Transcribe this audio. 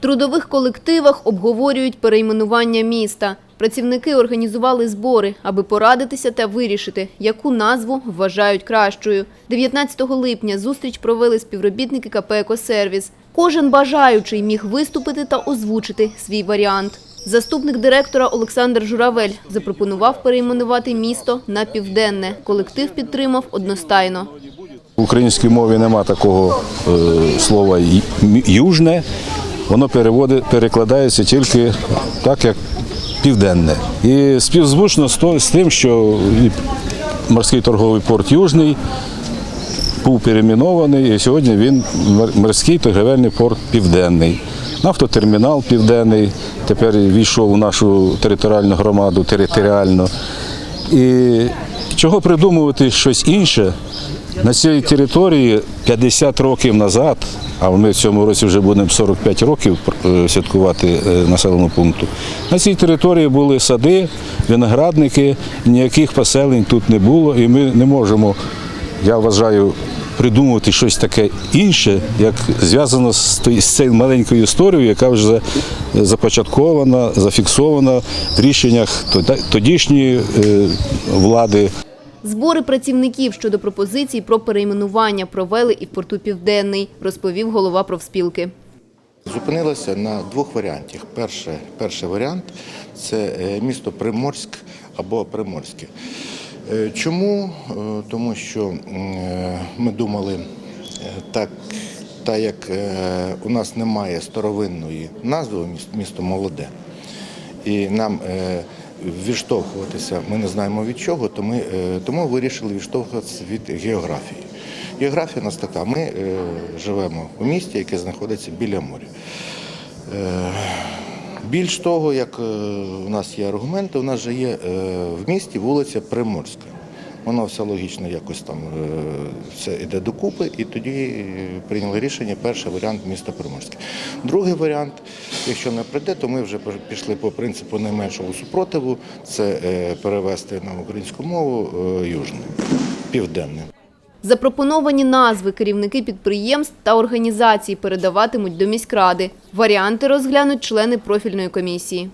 Трудових колективах обговорюють перейменування міста. Працівники організували збори, аби порадитися та вирішити, яку назву вважають кращою. 19 липня зустріч провели співробітники КП «Екосервіс». Кожен бажаючий міг виступити та озвучити свій варіант. Заступник директора Олександр Журавель запропонував перейменувати місто на південне. Колектив підтримав одностайно. В українській мові нема такого е, слова южне, воно перекладається тільки так, як південне. І співзвучно з, тим, що морський торговий порт Южний був перейменований, і сьогодні він морський торговельний порт Південний. Нафтотермінал Південний тепер війшов у нашу територіальну громаду територіально. І чого придумувати щось інше на цій території 50 років назад, а ми в цьому році вже будемо 45 років е, святкувати е, населеному пункту. На цій території були сади, виноградники, ніяких поселень тут не було, і ми не можемо, я вважаю, придумувати щось таке інше, як зв'язано з цією маленькою історією, яка вже започаткована, зафіксована в рішеннях тодішньої е, влади. Збори працівників щодо пропозицій про перейменування провели і в порту Південний, розповів голова профспілки. Зупинилися на двох варіантах. Перше, перший варіант це е, місто Приморськ або Приморське. Е, Чому? Е, Тому що е, ми думали, так, так як у нас немає старовинної назви міс- місто молоде, і нам відштовхуватися ми не знаємо від чого, то ми, тому вирішили відштовхуватися від географії. Географія у нас така. Ми живемо у місті, яке знаходиться біля моря. Більш того, як е, у нас є аргументи, у нас же є е, в місті вулиця Приморська. Воно все логічно якось там е, все йде докупи, і тоді прийняли рішення перший варіант міста Приморське. Другий варіант, якщо не прийде, то ми вже пішли по принципу найменшого супротиву, це перевести на українську мову южне, південне. Запропоновані назви керівники підприємств та організацій передаватимуть до міськради. Варіанти розглянуть члени профільної комісії.